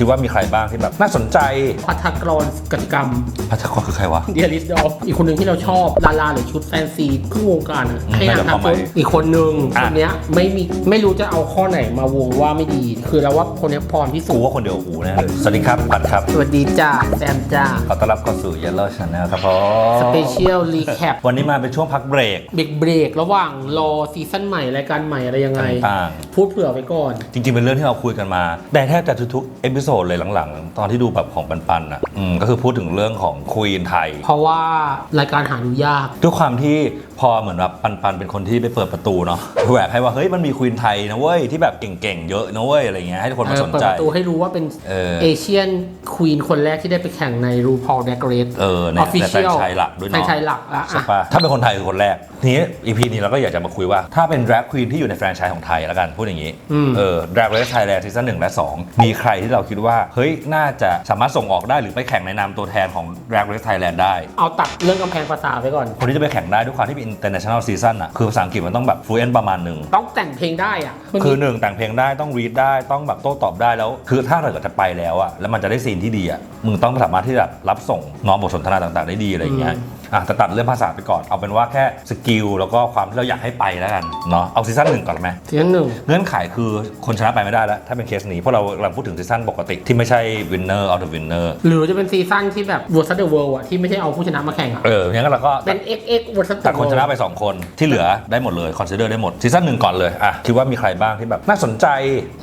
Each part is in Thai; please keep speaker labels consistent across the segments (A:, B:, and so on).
A: คิดว่ามีใครบ้างที่แบบน่าสนใจ
B: พัฒกรกติกรรม
A: พัชกรคือใครวะ
B: เดียริสดออีกคนหนึ่งที่เราชอบดาราหรือชุดแฟนซีครึ่งวงการอะ
A: อืม
B: ให้
A: น่าจะ
B: อ่าน
A: ความหมาย
B: อีกคนหนึ่ง
A: อะ
B: คนเนี้ยไม่มีไม่รู้จะเอาข้อไหนมาวงว่าไม่ดี คือเราว่าคนเนี้ยพรที่สุ
A: กู
B: ด
A: ว่าคนเดียวกับกูแน่เลยสวัสดีครับปัดครับ
B: สวัสดีจ้าแซมจ้า
A: ขอต้อนรับเข้าสู่ Yellow Channel ครับผม
B: สเปเชียลรีแคป
A: วันนี้มาเป็นช่วงพักเบรก
B: เบรกเบรกระหว่างรอซีซั่นใหม่รายการใหม่อะไรยังไง
A: ต่าง
B: พูดเผื่อไว้ก่อน
A: ๆ จริง ๆ เป็นเรื่องที่เราคุยกันมา แต่แทบจะทุกๆเอพิโซดเลยหลังๆ ตอนที่ดูแบบของปันๆอะอืมก็คือพูดถึงเรื่องของควีนไทย
B: เพราะว่ารายการหาดูยาก
A: ด้วยความที่ พอเหมือนแบบปันๆเป็นคนที่ไปเปิดประตูเนาะแหวกให้ว่าเฮ้ยมันมีควีนไทยนะเว้ยที่แบบเก่งๆเยอะนะเว้ยอะไรเงี้ยให้ทุกคนมาสน
B: เปิด
A: ใจ
B: ประตูให้รู้ว่าเป็น
A: เออ
B: เอเชียนควีนคนแรกที่ได้ไปแข่งในรูพอลเดกเรส
A: เออในในแฟรนไชส์หลักด้วย
B: แฟรน
A: เนาะ
B: ไชส์หลักอะ
A: ใช่
B: อะ
A: ปะถ้าเป็นคนไทยคือคนแรกทีนี้อีพีนี้เราก็อยากจะมาคุยว่าถ้าเป็น drag queen ที่อยู่ในแฟรนไชส์ของไทยแล้วกันพูดอย่างนี้
B: อืม
A: เออ drag race Thailand ซีซั่นหนึ่งและ 2 มีใครที่เราคิดว่าเฮ้ยน่าจะสามารถส่งออกได้หรือไปแข่งในนามตัวแทนของ drag race Thailand ได้
B: เอาตัดเรื่องกำแพงภาษาไปก่อน
A: คนที่จะไปแข่งได้ด้วยความที่เป็น international season อะคือภาษาอังกฤษมันต้องแบบ fluent ประมาณหนึ่ง
B: ต้องแต่งเพลงได้อะมันมี
A: คือหนึ่งแต่งเพลงได้ต้องรีดได้ต้องแบบโต้ตอบได้แล้ว คือถ้าเราเกิดจะไปแล้วอะแล้วมันจะได้ซีนที่ดีอะมึงต้องสามารถที่จะรับส่งน้องบทสนทนาต่างๆ ได้ดีอะไรอย่างเงี้ย อะแต่ตัดเรื่องภาษาไปก่อนเอาเป็นว่าแค่สกิลแล้วก็ความที่เราอยากให้ไปแล้วกันเนาะเอาซีซั่นหนึ่งก่อนไหม
B: ซีซั่นหนึ่ง
A: เงื่อนไขคือคนชนะไปไม่ได้แล้วถ้าเป็นเคสนี้เพราะเรากำลังพูดถึงซีซั่นปกติที่ไม่ใช่ winner out of winner
B: หรือจะเป็นซีซั่นที่แบบ World of the World อะที่ไม่ใช่เอาผู้ชนะมาแข่งอะ
A: เอองั้นเราก็
B: เป็น XX World of
A: ตั
B: the
A: ดคนชนะ
B: World
A: ไปสองคนที่เหลือได้หมดเลย consider ได้หมดซีซั่นหนึ่งก่อนเลยอะคิดว่ามีใครบ้างที่แบบน่าสนใจ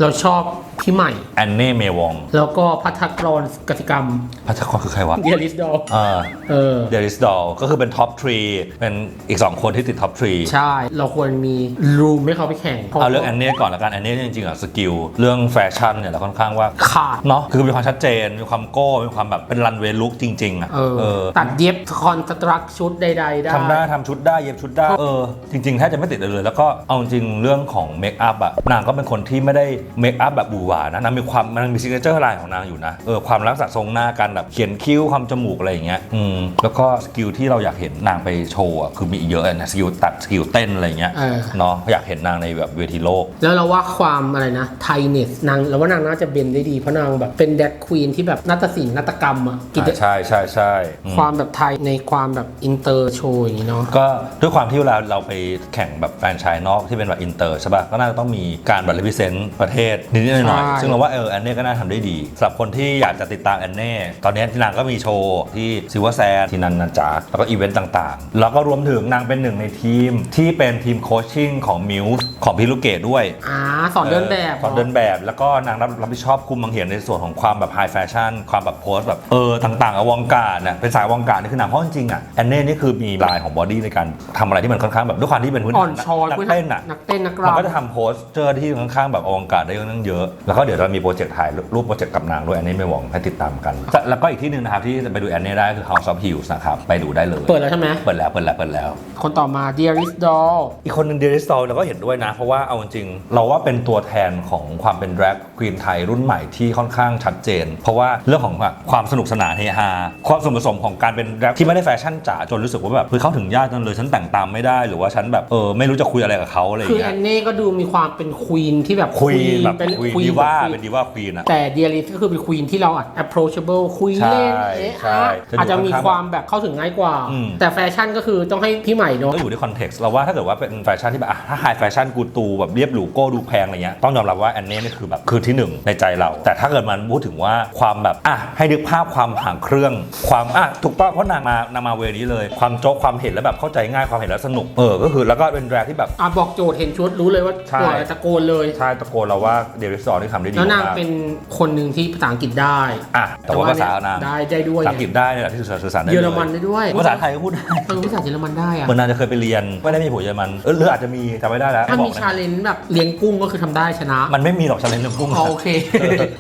B: เราชอบ พี่ใหม่
A: แอนเน่เมวอง
B: แล้วก็พัฒกรกติกรรม
A: พัชกรคือใครวะ
B: เดียริสดอ
A: อ่า
B: เออ
A: เดลิสดอลก็คือเป็นท็อปทรีเป็นอีก 2 คนที่ติดท็อปทรี
B: ใช่ เราควรมีรูมให้เขาไปแข่ง
A: เอาเรื่องแอนเน่ก่อนละกันแอนเน่จริงๆอะสกิลเรื่องแฟชั่นเนี่ยเราค่อนข้างว่า
B: ขาด
A: เนาะคือมีความชัดเจน มีความโก้ มีความแบบเป็นรันเวย์ลุคจริงๆอะ
B: เออ
A: เออ
B: ตัดเย็บคอนสตรักชุดใดๆได้
A: ทำได้ทำชุดได้เย็บชุดได้เออจริงๆแทบจะไม่ติดเลย แล้วก็เอาจริงเรื่องของเมคอัพอะนางก็เป็นคนที่ไม่ได้เมคอัพแบบบูหวานะนางมีความนางมีซิกเนเจอร์ลายของนางอยู่นะเออความรักษาทรงหน้าการแบบเขียนคิ้วความจมูกอะไรอย่างเงี้ยอืมแล้วก็สกิลที่เราอยากเห็นนางไปโชว์อะคือมีอีกเยอะนะสกิลตัดสกิลเต้นอะไรอย่างเงี้ย
B: เออ
A: เนาะอยากเห็นนางในแบบเวทีโลก
B: แล้วเราว่าความอะไรนะไทเนสนางเราว่านางน่าจะเบนได้ดีเพราะนางแบบเป็นแดกควีนที่แบบนาฏศิลป์นาฏกรรมอะกิจ
A: อ่าใช่ใช่ใช่อืม
B: ความแบบไทยในความแบบอินเตอร์โชว์อย่างนี้เนาะ
A: ก็ด้วยความที่เวลาเราไปแข่งแบบแฟรนไชส์นอกที่เป็นแบบอินเตอร์ใช่ป่ะก็น่าจะต้องมีการแบบรีพิเซนต์ประเทศนิดๆหน่อย
B: ใช่
A: ๆซึ่งเราว่าเออแอนเน่ก็น่าทำได้ดีสำหรับคนที่อยากจะติดตามแอนเน่ตอนนี้ที่นางก็มีโชว์ที่ซิวเวอร์แซนที่นันนันจาแล้วก็อีเวนต์ต่างๆ แล้วก็รวมถึงนางเป็นหนึ่งในทีมที่เป็นทีมโคชชิ่งของมิวส์ของพี่ลูกเกดด้วย
B: อ่าสอนเดินแบบ
A: สอนเดินแบบแล้วก็นางรับรับผิดชอบคุมบางเหียนในส่วนของความแบบไฮแฟชั่นความแบบโพสแบบเออต่างๆอวองการน่ะเป็นสายอวองการนี่คือนางเพราะจริงๆอะแอนเน่นี่คือมีลายของบอดี้ในการทำอะไรที่มันค่อนข้างแบบด้วยความที่เป็นพื้น
B: อ่
A: ฐา
B: อน
A: น
B: ช้อย
A: นักเต้นอะ
B: นักเต้นนัก
A: มัน
B: รำ
A: ก็จะทำโพสเจอที่ค่อนข้างแบบอวองการได้ค่อนข้างเยอะแล้วก็เดี๋ยวเรามีโปรเจกต์ถ่ายรูปโปรเจกต์กับนางด้วยแอนเน่ไม่หวังให้ติดตามกัน แล้วก็อีกที่หนึ่งนะครับที่จะไปดูแอนเน่ได้คือ House of Hills นะครับไปดูได้เลย
B: เปิดแล้วใช่ไหม
A: เปิดแล้วเปิดแล้วเปิดแล้ว
B: คนต่อมา Dearest Doll
A: อีกคนหนึ่งเดริสโตเราก็เห็นด้วยนะ เพราะว่าเอาจริงๆเราว่าเป็นตัวแทนของความเป็นแร็กควีนไทยรุ่นใหม่ที่ค่อนข้างชัดเจน เพราะว่าเรื่องของความสนุกสนานเฮฮาความสมผสมของการเป็นแร็กที่ไม่ได้แฟชั่นจ๋าจนรู้สึกว่าแบบเฮ้ยเข้าถึงยากจังเลยฉันแต่งตามไม่ได้หรือว่าฉันแบบเออไม่รู้จะคุยอะไรกับเขาอะไรอย่าง
B: คือ
A: เงี้
B: แอยนเน่ก็ดูมีความเป็นควีนที่แบบ
A: คุยแบบ
B: เป็น
A: คุย
B: queen
A: ดีว่า
B: แบบ
A: เป็นดีว่าควีนอะ
B: แต่ Dearest ก็คือเป็นควีนที่เราอะ approachable คุยเล่น
A: ใช่
B: เอ๊ะ
A: ใช่
B: อะอาจจะมีความแบบเข้าถึงง่ายกว่า
A: อืม
B: แต่แฟชั่นก็คือต้องให้พี่ใหม่เนาะ
A: ก็อยู่ในคอนเท็กซ์เราว่าถ้าเกิดว่าเป็นแฟชั่นที่แบบอะถ้าไฮแฟชั่นกูตูแบบเรียบหรูโก้ดูแพงอะไรเงี้ยต้องยอมรับว่าแอนเน่นี่คือแบบคือที่หนึ่งในใจเรา แต่ถ้าเกิดมันพูดถึงว่าความแบบอะให้นึกภาพความห่างเครื่อง ความอะถูกต้องเพราะนางมานางมาเวนี้เลย ความโจ๊กความเห็นแล้วแบบเข้าใจง่ายความเห็นแล้วสนุกเออก็คือแล้วก็เป็นแรกที่แบบ
B: อะบอกโจทย์เห็นชุดรู้เลยว่า
A: ใช่
B: ตัวตะโกนเลย
A: ใช่ตะโกนเราว่าเดริสซอร์ที่ทำได้ดี
B: แล้วนาง
A: มาก
B: เป็นคนหนึ่งที่ภาษาอังกฤษได้
A: อะแต่ว่าภาษานาง
B: ได้ได้ด้วย
A: ภาษาอังกฤษได้เนี่ยแหละที่สื่อสารได้
B: เยอรมันได้ด้วย
A: ภาษาไทยก็พูดได้
B: เออภาษาเยอรมันได้อะ
A: เหมือนนางจะเคยไปเรียนไม่ได้มีผัวเยอรมันเออหรืออาจจะมีจำไม่ได้แล้ว
B: ถ้า
A: บอ
B: มี
A: กนะ
B: ชาเลนจ์แบบเลี้ยงกุ้งก็คือทำได้ชนะ
A: มันไม่มีหรอกชาเลนจ์เรื่องกุ้ง
B: อ๋อโอเค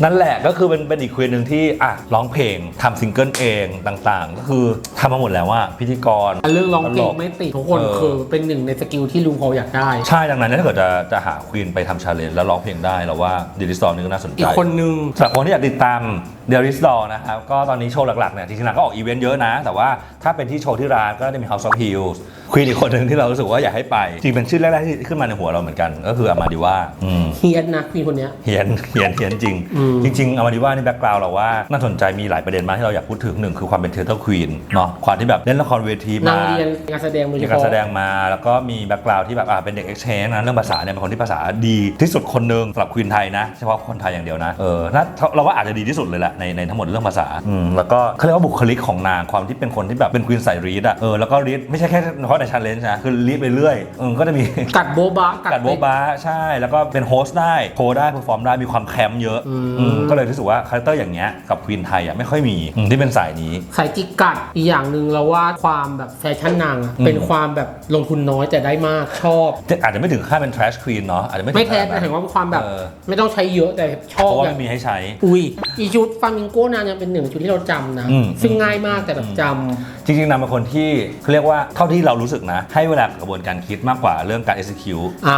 A: นั่นแหละก็คือเป็นเป็นอีกควีนหนึ่งที่อะร้องเพลงทำซิงเกิลเองต่างๆ ก็คือทำมาหมดแล้วว่าพิธีกร
B: เรื่องร้องเพล
A: ต
B: ง
A: ก
B: ไม่ติดทุกคน
A: เออ
B: คือเป็นหนึ่งในสกิลที่ลุงเขาอยากได้
A: ใช่ดังนั้นถ้าเกิดจะจะหาควีนไปทำชาเลนจ์แล้วร้องเพลงได้เราว่าดิลิสตอร์นี่ก็น่าสนใจ
B: อีกคนนึง
A: สำหรับคนที่อยากติดตามเดลิสตอร์นะครับก็ตอนนี้โชว์หลักๆเนี่ยจริงๆนางก็ออกอีเวนต์เยอะนะ แต่ว่าถ้าเป็นที่โชว์ที่ร้านก็จะมี House of Hills ควีนอีกคนหนึ่งที่เรารู้สึกว่าอยากให้ไปจริงเป็นชื่อแรกๆที่ขึ้นมาในหัวเราเหมือนกัน ก็คืออามาดิว่าอืม
B: เฮียนนะควีนคนเนี้ย
A: เฮียนเฮียนเฮียนจริง
B: อืม
A: จริงๆอามาดิว่าในแบ็กกราวด์เราว่าน่าสนใจมีหลายประเด็นมากที่เราอยากพูดถึงหนึ่งคือความเป็นเทเตอร์ควีนเนาะความที่แบบเล่นละครเวที
B: นาง
A: มา
B: เรียนการแสดงโดยเฉ
A: มีการ
B: พาะ
A: แสดงมาแล้วก็มีแบ็กกราวด์ที่แบบอ่าเป็นเด็กเอ็กชแนนนะเรื่องภาษาเนี่ยเป็นคนที่ภาษาดีที่สุดคนหนึ่งสำหรับควีนไทยนะเฉพาะคนไทยอย่างเดียวนะเออน่าเราว่าอาจจะดีที่สุดเลยแหละในในทั้งหมดเรื่องภาษาอืมแล้วก็เขาเรียกว่าบุคลิกของนางความที่เป็นคนที่แบบเป็นควีนสายรีดอะเออแล้วก็รีดไม่ใช่แค่เฉพาะในชาเลนจ์นะคือรีดไปเรื่อยเออก็จะมี
B: กัดโบบะ
A: กัดโบบาใช่ แล้วก็เป็นโฮสต์ได้โชว์ได้เพอร์ฟอร์มได้มีความแคมป์เยอะ
B: อืม
A: อืมก็เลยรู้สึกว่าคาแรคเตอร์อย่างเงี้ยกับควีนไทยอะไม่ค่อยมีอืมที่เป็นสายนี้
B: สายจิกกัดอีกอย่างหนึ่งเราว่าความแบบแฟชั่นนางอะ
A: อืม
B: เป็นความแบบลงทุนน้อยแต่ได้มากชอบ
A: อาจจะไม่ถึงขั้นเป็น trash queen เนาะอาจจะไม่ถึง
B: ไม่แท้
A: ขนาด
B: แต่
A: นั้น
B: ถึงว่าความแบบ
A: เออ
B: ไม่ต้องใช้เยอะแต่ช
A: เพ
B: อบ
A: ราะว่า
B: อย่า
A: ไม่
B: ง
A: มีให้ใช้
B: อุ้ยอีชุดฟามิงโก้นางยังเป็นหนึ่งชุดที่เราจำนะ
A: อืม
B: ซึ่งง่ายมากแต่แบบจ
A: จริงๆนางเป็นคนที่เขาเรียกว่าเท่าที่เรารู้สึกนะ ให้เวลากับกระบวนการคิดมากกว่าเรื่องการ execute ำ
B: อ่า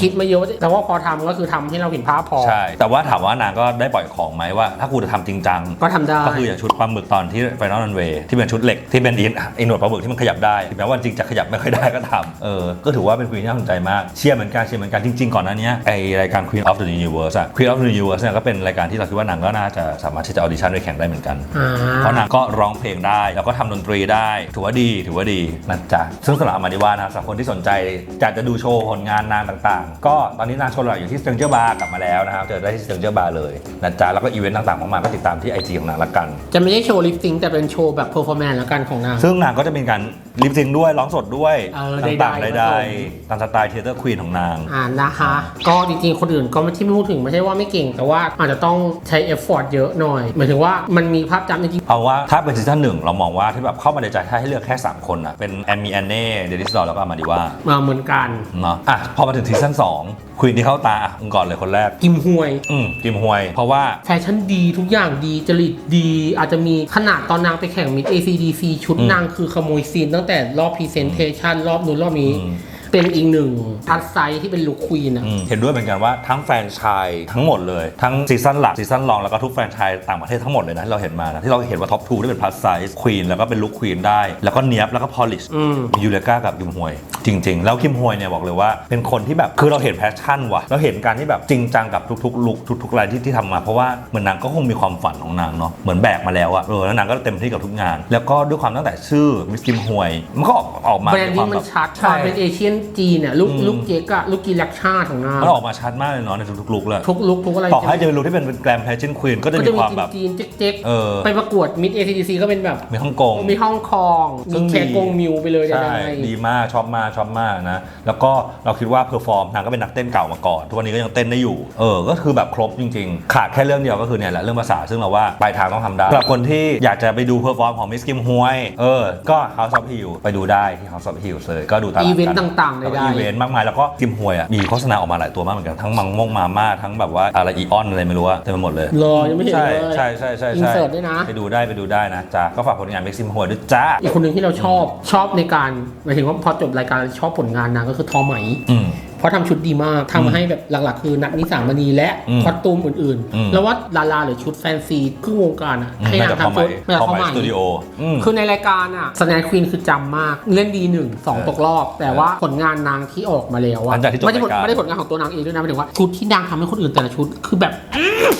B: คิดมาเยอะแต่ว่าพอทำก็คือทำให้เราเห็นภาพพอ
A: ใช่ แต่ว่าถามว่านางก็ได้ปล่อยของไหมว่า ถ้ากูจะทำจริงจัง
B: ก็ทำได้
A: ก็คืออย่างชุดปลาหมึกตอนที่ Final Runway ที่เป็นชุดเหล็กที่เป็นอินอินหนวดปลาหมึกที่มันขยับได้ถึงแม้ว่าจริงจะขยับไม่ค่อยได้ก็ทำเออ ก็ถือว่าเป็นควีนที่น่าสนใจมาก เชียร์เหมือนกันเชียร์เหมือนกันจริงๆ ก่อนหน้านี้ไอรายการ Queen of the Universe อะ Queen of the Universe เนี่ยก็เป็นรายการที่เราคิดว่านางก็น่าจะสามารถที่จะออดิชั่นไปแข่งได้เหมือนกัน
B: อ่า
A: เพราะนางก็ร้องเพลงได้แล้วก็ทำดนตรีได้ ถือว่าดีถือว่าดีนะจ๊ะซึ่งสำหรับอามาดิวานะครับสำหรับคนที่สนใจอยากจะดูโชว์ผลงานนางต่างๆ ก็ตอนนี้นางโชว์หลักอยู่ที่ Stranger Bar กลับมาแล้วนะครับเจอได้ที่ Stranger Bar เลยนะจ๊ะแล้วก็อีเวนต์ต่างๆมากมายก็ติดตามที่ IG ของนางละกัน
B: จะไม่ใช่โชว์ลิปซิงค์แต่เป็นโชว์แบบเพอร์ฟอร์แมนซ์แล้วกันของนาง
A: ซึ่งนางก็จะมีการลิปซิงค์ด้วยร้องสดด้วย
B: เออ
A: ต่างๆ
B: ใดๆ
A: ใด
B: ผสม
A: ๆตามสไตล์เทเตอร์ควีนของนาง
B: อ่านะคะ ก็จริงๆ คนอื่นก็ไม่ที่ไม่พูดถึงไม่ใช่ว่าไม่เก่ง แต่ว่าอาจจะต้องใช้เอฟฟอร์ตเยอะหน่อยหมายถึงว่ามันมีภาพจำจริง
A: เอาว่าถ้าเป็นซีซั่นหนึ่งเรามองว่าที่แบบเข้ามาในใจถ้าให้เลือกแค่ 3 คนอะเป็นแอนมีแอนเน่เดลิสดอร์แล้วก็อามาดิวา
B: ๆมาเหมือนกัน
A: เนาะอะพอมาถึงซีซั่น2ควีนที่เข้าตาอะมึงก่อนเลยคนแรก
B: กิมฮวย
A: อืมกิมฮวย เพราะว่า
B: แฟชั่นดีทุกอย่างดีจริตดี อาจจะมีขนาดตอนนางไปแข่งมิด ACDC ชุด
A: อืม
B: นางคือขโมยซีนตั้งแต่รอบพรีเซนเทชันรอบนู้นรอบนี้
A: อืม
B: เป็นอีกหนึ่งทัดไซส์ที่เป็นลุคควีนอะ
A: อืมเห็นด้วยเหมือนกันว่าทั้งแฟรนไชายทั้งหมดเลย ทั้งซีซั่นหลักซีซั่นรองแล้วก็ทุกแฟรนไชายต่างประเทศทั้งหมดเลยนะที่เราเห็นมานะที่เราเห็นว่าท็อปทูที่เป็นพลัสไซส์ควีนแล้วก็เป็นลุคควีนได้ แล้วก็เนียบแล้วก็พอลิช
B: อืม
A: ยูเลกากับกิมฮวยจริง ๆ แล้วกิมฮวยเนี่ยบอกเลยว่า เป็นคนที่แบบคือเราเห็นแพชชั่นว่ะเราเห็นการที่แบบจริงจังกับทุกๆลุคทุกๆอะไรที่ที่ทำมาเพราะว่าเหมือนนางก็คงมีความฝันของนางเนาะเหมือนแบกมาแล้วอะเออแล้วนางก็เต็มที่กับทุกงาน แล้วก็ด้วยความตั้งแต่ชื่อมิสกิมฮวยมันก็ออกออกมา
B: แบรนด์นี้
A: ใควา
B: มัน
A: แบบ
B: ชัดค
A: ใช่
B: วามเป็นเอเชียนจีนเนี่ยลุค
A: อืม
B: ลุคเจ๊กอะลุคกีรักชาติของนาง
A: มันออกมาชัดมากเลยเนาะในทุกๆลุคเลย
B: ทุกลุคทุกอะไร
A: ต่อให้จะเป็นลุคที่เป็นแกรมแพชชั่นควีนก็จะ
B: ก็
A: มี
B: จะมี
A: ความแบบ
B: จีนๆเจ๊ก
A: เออ
B: ๆไปประกวดมิด ACDC ก็เป็นแบบ
A: มีฮ่องกง
B: มีฮ่องกง
A: ซึ่
B: มี
A: ง
B: แค
A: ดี
B: กงมิวไปเลย
A: ใช่
B: ได้
A: ดีมากชอบมากชอบมากนะ แล้วก็เราคิดว่าเพอร์ฟอร์มนางก็เป็นนักเต้นเก่ามาก่อน ทุกวันนี้ก็ยังเต้นได้อยู่ เออ ก็คือแบบครบจริงๆ ขาดแค่เรื่องเดียวก็คือเนี่ยแหละเรื่องภาษาซึ่งเราว่าปลายทางต้องทำได้สำหรับคนที่อยากจะไปดูเพอร์ฟอร์มของมิสกิมฮวย เออ ก็ House of Hill ไปดูได้ที่ House of Hill เลยก็ดูตาม
B: อีเวนต์ต่างๆ
A: แล้วก็
B: ใด
A: อีเวนต์มากมายแล้วก็กิมฮวยอะมีโฆษณาออกมาหลายตัวมากเหมือนกันทั้งมังม่วงมาม่าทั้งแบบว่าอะไรอีออนอะไรไม่รู้อะเต็มไปหมดเลย
B: รอยังไม่เห็น
A: ใช่
B: เลย
A: ใช่ใช่ใช่
B: อิน
A: ใช่
B: เสิร์ตด้วยนะ
A: ไปดูได้ไปดูได้นะจ้าก็ฝากผลงานมิกซิมฮวยด้วยจ้า
B: อีกคนหนึ่งที่เราชอบชอบในการหมายถึงว่าพอจบรายการชอบผลงานนางก็คือทอไหม
A: อม
B: เพราะทำชุดดีมากทำให้แบบหลักๆ คือนัทนิสามณีและ
A: อืม
B: คอสตูมอื่น
A: อืม
B: ๆ แล้วว่าดาราหรือชุดแฟนซีครึ่งวงการอะให้
A: น่านา
B: ง
A: จะเข้า
B: ทำ
A: ใหม่
B: ชุดไม่
A: เข้า
B: เข้า
A: ใหม่
B: ใหม่
A: สตูดิโออืม
B: คือในรายการอะสแนนควีนคือจำมากเล่นดีหนึ่งสอง
A: เออ
B: ตกรอบ แต่ว่าผลงานนางที่ออกมาแล้วอะ
A: หลังจากที่จบ
B: ไม่ได้ผล
A: รายการ
B: ไม่ได้ผลงานของตัวนางเองด้วยนะหมายถึงว่าชุดที่นางทำให้คนอื่นแต่ละชุดคือแบบ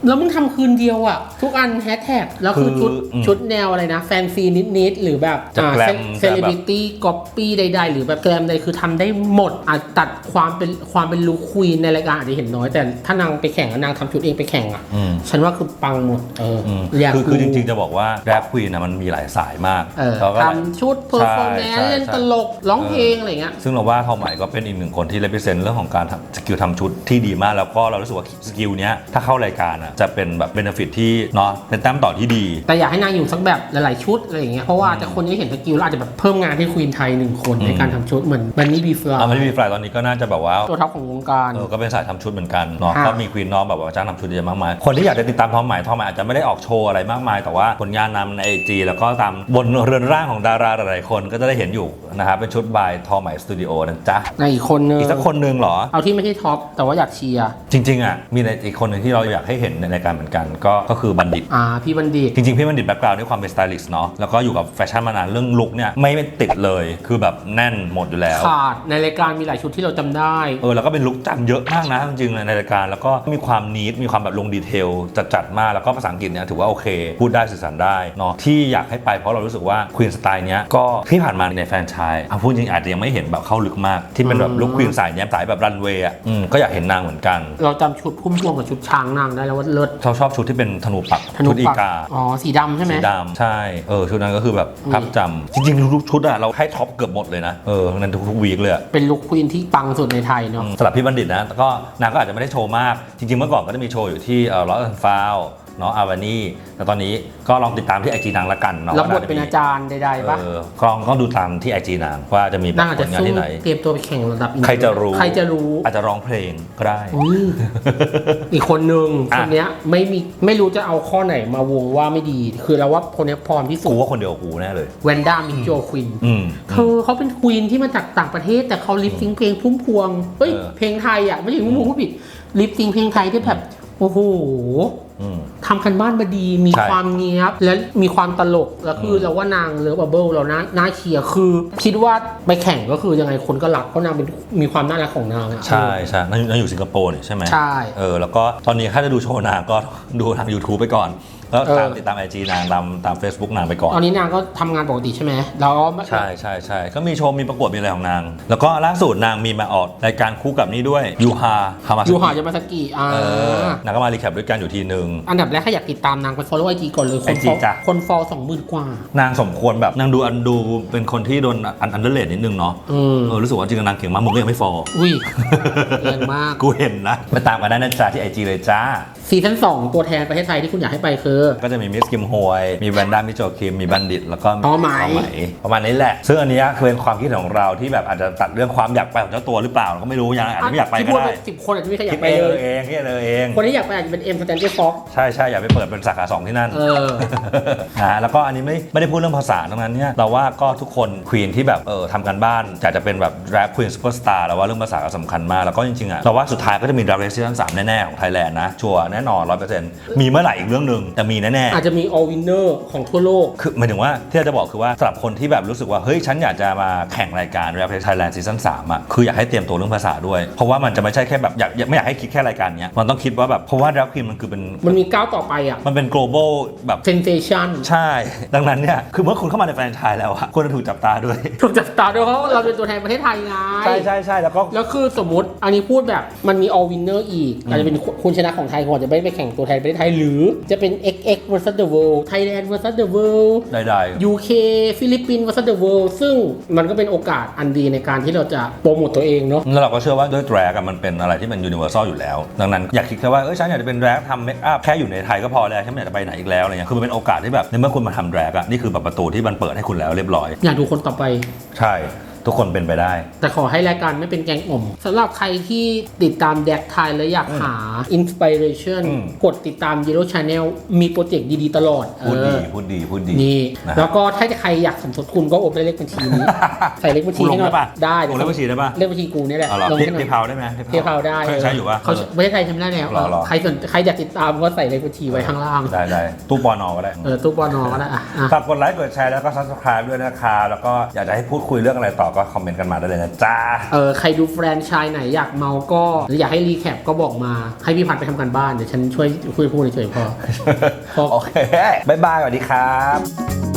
B: แล้วมึงทำคืนเดียวอะทุกอันแฮชแท็กแล้วคือชุด
A: อืม
B: ชุดแนวอะไรนะแฟนซีนิดๆหรือแบบ
A: จะแกรม
B: เซเลบริตี้ก๊อปปี้ใดๆ หรือแบบแกรมใดคือทำได้หมดอาจตัดความเป็นความเป็นลูคควีนในรายการอาจจะเห็นน้อย แต่ถ้านางไปแข่งอะนางทำชุดเองไปแข่งอะ
A: อืม
B: ฉันว่าคือปังหมดเอออ
A: อืม
B: อยาก
A: คือคือจ
B: ดู
A: ริงๆจะบอกว่าแรปควีนนะมันมีหลายสายมาก
B: เออ
A: แล้วก็หลาย
B: ทำชุดเพอร์ฟอร์แมน
A: ใช่
B: ซ์เล่น
A: ใช่
B: ตลกร้องเพลงอะไรเงี้ย
A: ซึ่งเราว่าทอมใหม่ก็เป็นอีกหนึ่งคนที่ represent เรื่องของการทำสกิลทำชุดที่ดีมาก แล้วก็เรารู้สึกว่าสกิลเนี้ยถ้าเข้ารายการอะจะเป็นแบบเบนฟิตที่เนาะเป็นแต้มต่อที่ดี
B: แต่อยากให้นางอยู่สักแบบหลายๆชุดอะไรอย่างเงี้ยเพราะว่าจะคนที่เห็นสกิลแล้วอาจจะแบบเพิ่มงานให้ควีนไทยหนึ่งคนในการทำชุดเหมือนบันนี่บีฟลา
A: อ่ามันมีฟลายตอนนี้ก็น่าจะแบบว่า
B: ตัวท็อปของวงการ
A: เออก็เป็นสายทำชุดเหมือนกันเนาะ
B: อะ
A: ก็มีควีนน้องแบบว่าจ้างทำชุดเยอะมากมายคนที่อยากจะติดตามทอมใหม่ทอมใหม่อาจจะไม่ได้ออกโชว์อะไรมากมาย แต่ว่าผลงานนำในไอจีแล้วก็ตามบนเรือนร่างของดาราหลายๆคนก็จะได้เห็นอยู่นะครับเป็นชุดบายทอมใหม่สตูดิโอนะจ๊ะ
B: ในอีกคนนึง
A: อีกสักคนหนึ่งเหรอ
B: เอาที่ไม่ใช่ท็อปแต่ว่าอยากเชียร์
A: จริงๆอะมีในอีกคนหนึ่งที่เราอยากให้เห็นในรายการเหมือนกันก็ก็คือบัณฑิต
B: อ่าพี่บัณฑิต
A: จริงๆ พี่บัณฑิตแบ็กกราวด์ด้วยความเป็นสไตลิสต์เนาะแล้วก็อยู่กับแฟชั่นมานานเรื่องลุคเนี่ยไม่ไม่ติดเลยคือแบบแน่นหมดอยู่แล้ว
B: ขาดในรายการมีหลายชุดที่เราจำได้
A: เออแล้วก็เป็นลุคจำเยอะมากนะจริงๆในรายการ แล้วก็มีความนีทมีความแบบลงดีเทลจัดๆมากแล้วก็ภาษาอังกฤษเนี่ยถือว่าโอเค พูดได้สื่อสารได้เนาะที่อยากให้ไปเพราะเรารู้สึกว่าควีนสไตล์เนี้ยก็ที่ผ่านมาในแฟรนไชายเอาพูดจริงอาจจะยังไม่เห็นแบบเข้าลึกมาก ที่เป็นแบบลุคควีนสายเนี้ยสายแบบรันเวย์อะอืมก็อยากเห็นนางเหมือนกัน
B: เราจำชุดพุ่มพวงกับชุดช้างนางได้แล้วว่าเลิศ
A: เขาชอบชุดที่เป็นธนูปัก
B: ธนู
A: ชุดอี
B: ปัก
A: กา
B: อ๋อสีดำใช่ไหม
A: สีดำใช่เออชุดนั้นก็คือแบบภาพจำจริงๆทุกๆชุดอะเราให้ท็อปเกือบหมดเลยนะเออในทุกๆวีคเลยอะ
B: เป็นลุคควีนที่ปังสุดในไทยเนาะ
A: สำหรับพี่บัณฑิตนะแต่ก็นางก็อาจจะไม่ได้โชว์มาก จริงๆเมื่อก่อนก็จะมีโชว์อยู่ที่เอ่อลอสแอนฟาว เนาะอาวานี่แต่ตอนนี้ก็ลองติดตามที่ไอจีนางละกันเนาะ
B: รับบท
A: ว่งจะ
B: เป็น
A: มี
B: อาจารย์ใดๆปะ
A: เออก็ลองก็ดูตามที่ไอจีนางว่าจะมีแบ
B: นา
A: บ
B: งอาจ
A: ผ
B: จะ
A: ลงาน
B: สู้
A: ที่ไหน
B: เตรียมตัวไปแข่งระดับอินเตอ
A: ใครจะรู้
B: ใครจะรู้
A: อาจจะร้องเพลงก็ได้
B: อุ้ยอีกคนนึง
A: อะ
B: คนเนี้ยไม่มีไม่รู้จะเอาข้อไหนมาวงว่าไม่ดี คือเราว่าคนเนี้ยพร้อมที่สุ
A: กู
B: ด
A: ว่าคนเดียวกับกูแน่เลย
B: แวนด้ามิโจควิน
A: อืม
B: เธอเขาเป็นควีนที่มาจากต่างประเทศ แต่เขาลิปซิงค์เพลงพุ่มพวงเฮ้ย
A: เออ
B: เพลงไทยอะไม่ใช่พุ่มพวงผู้ผิดลิปซิงค์เพลงไทยที่แบบโอ้โห
A: อืม
B: ทำกันบ้านมาดีมี
A: ใช่
B: ความเนี้ยบและมีความตลกแล้วคือเราว่านางเลิฟบับเบิลเราน่าน่าเชียร์คือ คิดว่าไปแข่งก็คือยังไงคนก็รักเพราะนางเป็นมีความน่ารักของนางอะ
A: ใช่ใช่นางอยู่นางอยู่สิงคโปร์นี่ใช่ไหม
B: ใช่
A: เออแล้วก็ตอนนี้ถ้าจะดูโชว์นางก็ดูทาง YouTube ไปก่อน แล้วตาม
B: เออ
A: ติดตามไอจีนางตามตาม Facebook นางไปก่อน
B: ตอนนี้นางก็ทำงานปกติใช่ไหมแล้วก็
A: ใช่ใช่ใช่ก็มีโชว์มีประกวดมีอะไรของนาง แล้วก็ล่าสุดนางมีมาออกรายการคู่กับนี่ด้วยยูฮาฮามา
B: ยูหาจะมาสกิอ่า
A: เออนางก็มารีแคปด้วยกันอยู่ทีนึง
B: อันดับแรกถ้าอยากติดตามนางไป follow IG ก่อนเลยคน
A: IG
B: ฟอล
A: จ้ะ
B: คนฟอลสองหมื่นกว่า
A: นางสมควรแบบนางดูอันดูเป็นคนที่โดนอันอันเดอร์เลดนิดนึงเนาะ
B: อืม
A: เออรู้สึกว่าจริงๆนางเก่งมากมึงก็ยังไม่ฟอล
B: อุ้ยแรงมาก
A: กูเห็นนะไปตามกันได้นะจ๊ะที่ไอจีเลยจ้า
B: ซีซั่น2ตัวแทนประเทศไทยที่คุณอยากให้ไปคือ
A: ก็จะมีมิสกิมฮวยมีแวนด้ามิโจคิมมีบัณฑิต แล้วก็
B: อ๋อไหม
A: ประมาณนี้แหละ ซึ่งอันเนี้ยคือเป็นความคิดของเราที่แบบอาจจะตัดเรื่องความอยากไปของเจ้าตัวหรือเปล่าเราก็ไม่รู้ยังอาจจะไม่อยากไป
B: ที่
A: ก็
B: พูด
A: ได้
B: สิบคนอาจจะไม่มีใครอ
A: คิ
B: ยา
A: ด
B: กไป
A: เอง
B: เลย
A: เองคิดเอง
B: คนที่อยากไปอาจจะเป็นเอ็มสแตนเจอร์ฟ็อก
A: ใช่ใช่อย่าไปเปิดเป็นสาขาสองที่นั่น
B: เออ
A: นะแล้วก็อันนี้ไม่ไม่ได้พูดเรื่องภาษาตรงนั้นเนี่ยเราว่าก็ทุกคนควีนที่แบบเออทำกันบ้านอยากจะเป็นแบบแรปควีนซูเปอร์สตาร์เราว่าเรื่องภาษาก็สำคัญมาก แล้วก็จริงๆอะเราว่าสุดท้ายก็จะมีดราเรสซีซั่นสามแน่ ๆ ของไทยแลนด์นะ ชัวร์แน่นอนร้อยเปอร์เซ็นต์มีเมื่อไหร่อีกเรื่องหนึ่งแต่มีแน่ๆ
B: อาจจะมี all winner ของทั่วโลก
A: คือหมายถึงว่าที่เราจะบอกคือว่าสำหรับคนที่แบบรู้สึกว่า เฮ้ย ฉันอยากจะมาแข่งรายการ Rap Thailand ซีซั่น3อะคืออยากให้เตรียมตัวเรื่องภาษาด้วย เพราะว่ามันจะไม่ใช่แค่แบบอยากอยากไม่อยากให้คิดแค่รายการเนี้ยมันต้องคิดว่าแบบเพราะว่า Rap Queen มันคือเป็น
B: มันมีก้าวต่อไปอะ
A: มันเป็น global แบบ
B: sensation
A: ใช่ ดังนั้นเนี่ยคือเมื่อคุณเข้ามาในแฟรนไชส์แล้วอะควรจะถูกจับตาด้วย
B: ถูกจับตาด้วยเพราะว่าเราเป็นตัวแทนประเทศไทยไง
A: ใช่ใช่ใช่แล้วก็
B: แล้วคือสมมติอันนี้พูดแบบมันมี all winner อีกอาจจะเป็นคุณชนะของไทยก่อนจะไม่ไปแข่งตัวแทนประเทศไทยหรือจะเป็น XX versus the world Thailand versus the world
A: ใด
B: UK ฟิลิปปินส์ versus the world ซึ่งมันก็เป็นโอกาสอันดีในการที่เราจะโปรโมตตัวเองเนาะ
A: ๆแล้วเราก็เชื่อว่าด้วยแรกมันเป็นอะไรที่มัน universal อยู่แล้ว ดังนั้นอยากคิดแค่ว่าเอ้ยฉันอยากจะเป็นแรกทำเมคอัพแค่อยู่ในไทยก็พอแล้วฉันไม่อยากจะไปไหนอีกแล้วอะไรเงี้ยคือมันเป็นโอกาสที่แบบในเมื่อคุณมาทำแรกอะนี่คือแบบประตูที่มันเปิดให้คุณแล้วเรียบร้อย
B: อยากดูคนต่อไป
A: ใช่ ทุกคนเป็นไปได้
B: แต่ขอให้รายการไม่เป็นแกงอ่อมสำหรับใครที่ติดตามแดกไทยและอยากหาอินสปิเรชัน
A: อืม
B: กดติดตาม Yellow Channel มีโปรเจกต์ดีๆ ตลอด
A: พูดดี
B: เออ
A: พูดดีพูดดี
B: นี่
A: นะฮะ
B: แล้วก็ถ้าใครอยากสมทบทุนก็โอนไปเลขบัญชีนี้ ใส่เลขบัญชี
A: กูล
B: ให้
A: ง
B: หน่อย
A: ได้ปะ
B: ได้
A: ลงเลขบัญชีได้ปะ
B: เลขบัญชีกูนี่แหละ
A: เอาเหรอ
B: ลง
A: เพ
B: ให้หน่อย
A: ย์พาได้ไหม
B: เพย์พาได้
A: เคยใช้อยู่ปะ
B: เขาประเทศไทยทำได้แล้ว
A: เหรอเหรอ
B: ใครสนใครอยากติดตามก็ใส่เลขบัญชีไว้ข้างล่าง
A: ได้ได้ตู้ปอนอก็ได้
B: เออตู้ปอนอก็ได้อะอะ
A: ฝากกดไลค์กดแชร์แล้วก็ subscribe ด้วยนะคะแล้วก็อยากจะให้พูดคุยเรื่องอะไรต่อก็คอมเมนต์กันมาได้เลยนะจ๊ะ
B: เออใครดูแฟรนไชส์ไหนอยากเมาก็หรืออยากให้รีแคปก็บอกมาให้พี่พัดไปทำกันบ้านเดี๋ยวฉันช่วยคุยพูดเฉยๆพอพอ
A: โอเค บ๊ายบายสวัสดีครับ